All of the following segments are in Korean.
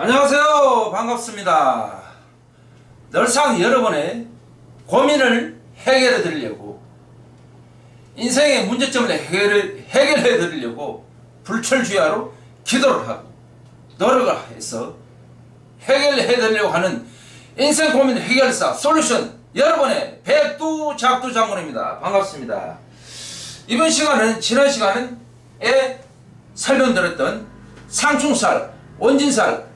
안녕하세요. 반갑습니다. 늘상 여러분의 고민을 해결해 드리려고 인생의 문제점을 해결해, 해결해 드리려고 불철주야로 기도를 하고 노력을 해서 해결해 드리려고 하는 인생 고민 해결사 솔루션 여러분의 백두 작두 장군입니다. 반갑습니다. 이번 시간은 지난 시간에 설명드렸던 상충살, 원진살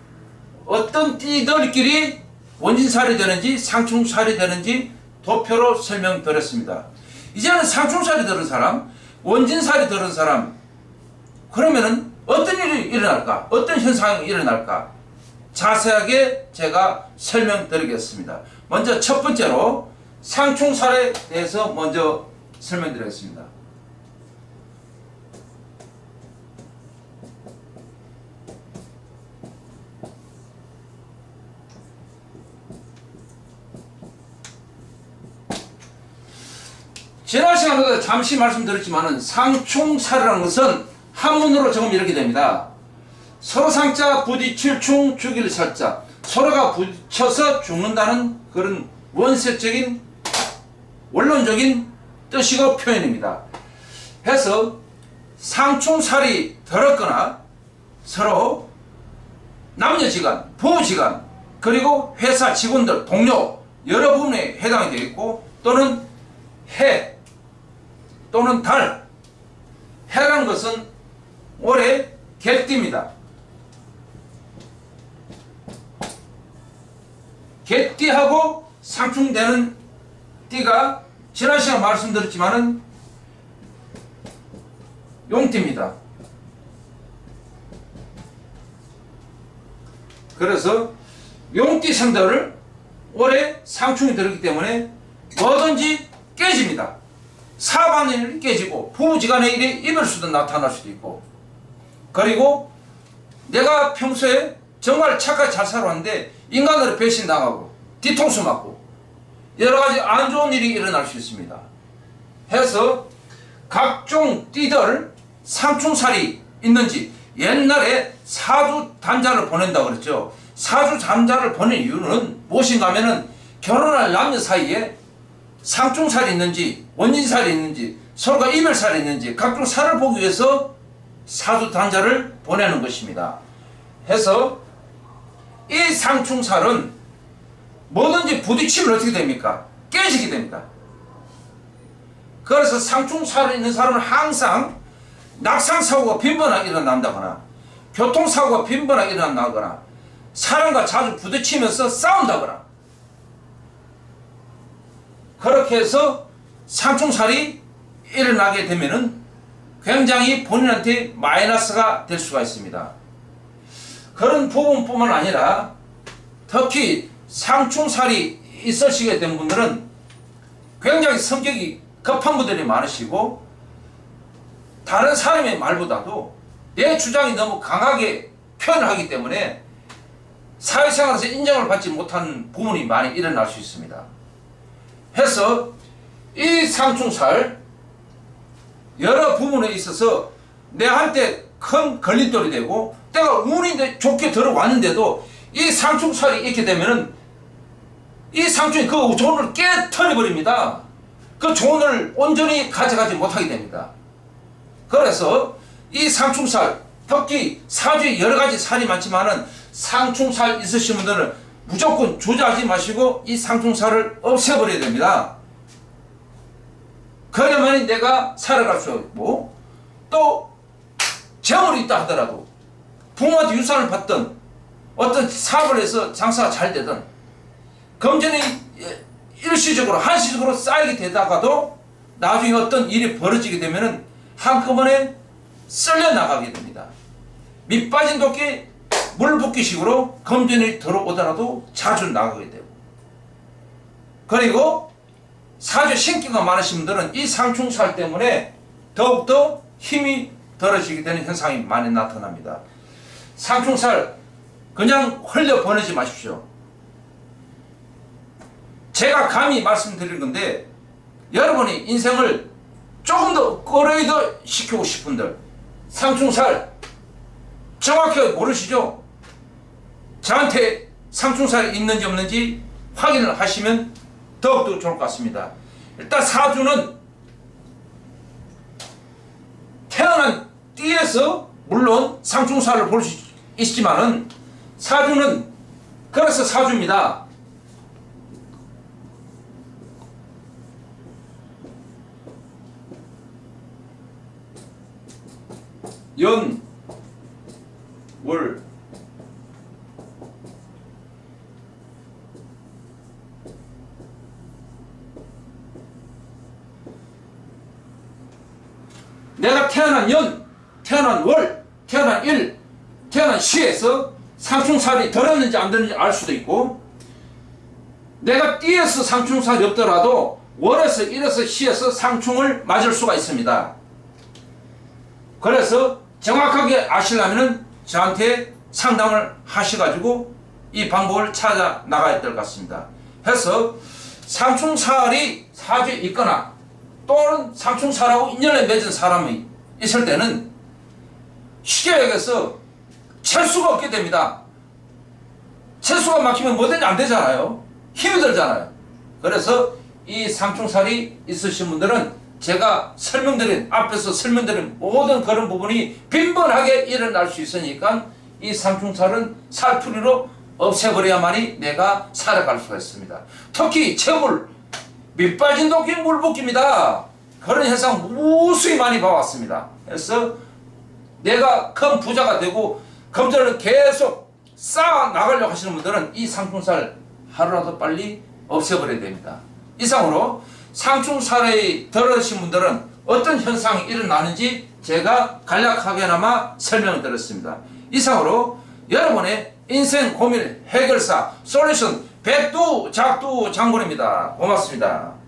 어떤 띠들끼리 원진살이 되는지 상충살이 되는지 도표로 설명드렸습니다. 이제는 상충살이 들은 사람, 원진살이 들은 사람 그러면은 어떤 일이 일어날까? 어떤 현상이 일어날까? 자세하게 제가 설명드리겠습니다. 먼저 첫 번째로 상충살에 대해서 먼저 설명드리겠습니다. 지난 시간에도 잠시 말씀드렸지만은 상충살이라는 것은 한문으로 적으면 이렇게 됩니다. 서로 상자 부딪힐 충 죽일 살자 서로가 부딪혀서 죽는다는 그런 원색적인 원론적인 뜻이고 표현입니다. 해서 상충살이 더럽거나 서로 남녀지간, 부부지간, 그리고 회사 직원들, 동료 여러 부분에 해당이 되어 있고 또는 해 또는 달 해라는 것은 올해 개띠입니다. 개띠하고 상충되는 띠가 지난 시간 말씀드렸지만은 용띠입니다. 그래서 용띠 생들을 올해 상충이 들었기 때문에 뭐든지 깨집니다. 사반일이 깨지고 부부지간의 일이 이별 수도 나타날 수도 있고 그리고 내가 평소에 정말 착하게 잘 살았는데 인간으로 배신당하고 뒤통수 맞고 여러 가지 안 좋은 일이 일어날 수 있습니다. 해서 각종 띠들 상충살이 있는지 옛날에 사주 단자를 보낸다 그랬죠. 사주 단자를 보낸 이유는 무엇인가 하면은 결혼할 남녀 사이에 상충살이 있는지 원진살이 있는지 서로가 이별살이 있는지 각종 살을 보기 위해서 사주 단자를 보내는 것입니다. 해서 이 상충살은 뭐든지 부딪히면 어떻게 됩니까? 깨지게 됩니다. 그래서 상충살이 있는 사람은 항상 낙상사고가 빈번하게 일어난다거나 교통사고가 빈번하게 일어난다거나 사람과 자주 부딪히면서 싸운다거나 그렇게 해서 상충살이 일어나게 되면은 굉장히 본인한테 마이너스가 될 수가 있습니다. 그런 부분뿐만 아니라 특히 상충살이 있으시게 된 분들은 굉장히 성격이 급한 분들이 많으시고 다른 사람의 말보다도 내 주장이 너무 강하게 표현을 하기 때문에 사회생활에서 인정을 받지 못하는 부분이 많이 일어날 수 있습니다. 해서 이 상충살 여러 부분에 있어서 내한테 큰 걸림돌이 되고 내가 운이 좋게 들어왔는데도 이 상충살이 있게 되면은 이 상충이 그 조언을 깨뜨려 버립니다. 그 조언을 온전히 가져가지 못하게 됩니다. 그래서 이 상충살 특히 사주에 여러 가지 살이 많지만은 상충살 있으신 분들은 무조건 주저하지 마시고 이 상충살을 없애버려야 됩니다. 그러면 내가 살아갈 수 있고 또 재물이 있다 하더라도 부모한테 유산을 받든 어떤 사업을 해서 장사가 잘 되든 금전이 일시적으로 한시적으로 쌓이게 되다가도 나중에 어떤 일이 벌어지게 되면은 한꺼번에 쓸려 나가게 됩니다. 밑 빠진 도끼 물 붓기식으로 금전이 들어오더라도 자주 나가게 되고 그리고 사주 신기가 많으신 분들은 이 상충살 때문에 더욱더 힘이 떨어지게 되는 현상이 많이 나타납니다. 상충살 그냥 흘려 보내지 마십시오. 제가 감히 말씀드릴 건데 여러분이 인생을 조금 더 끌어이더 시키고 싶은들 상충살 정확히 모르시죠? 저한테 상충살이 있는지 없는지 확인을 하시면 더욱더 좋을 것 같습니다. 일단 사주는 태어난 띠에서 물론 상충사를 볼 수 있지만은 사주는 그래서 사주입니다. 연, 월, 내가 태어난 연, 태어난 월, 태어난 일, 태어난 시에서 상충살이 들었는지 안 들었는지 알 수도 있고 내가 띠에서 상충살이 없더라도 월에서 일에서 시에서 상충을 맞을 수가 있습니다. 그래서 정확하게 아시려면은 저한테 상담을 하셔가지고 이 방법을 찾아 나가야 될 것 같습니다. 해서 상충살이 사주에 있거나 또는 상충살하고 인연을 맺은 사람이 있을 때는 쉽게 얘기해서 철수가 없게 됩니다. 철수가 막히면 뭐든지 안 되잖아요. 힘이 들잖아요. 그래서 이 상충살이 있으신 분들은 제가 설명드린 앞에서 설명드린 모든 그런 부분이 빈번하게 일어날 수 있으니까 이 상충살은 살풀이로 없애버려야만이 내가 살아갈 수가 있습니다. 특히 채물 밑 빠진 도끼 물 붓기입니다. 그런 현상 무수히 많이 봐왔습니다. 그래서 내가 큰 부자가 되고 금전을 계속 쌓아 나가려고 하시는 분들은 이 상충살 하루라도 빨리 없애버려야 됩니다. 이상으로 상충살에 들으신 분들은 어떤 현상이 일어나는지 제가 간략하게나마 설명을 드렸습니다. 이상으로 여러분의 인생 고민 해결사 솔루션 백두 작두 장군입니다. 고맙습니다.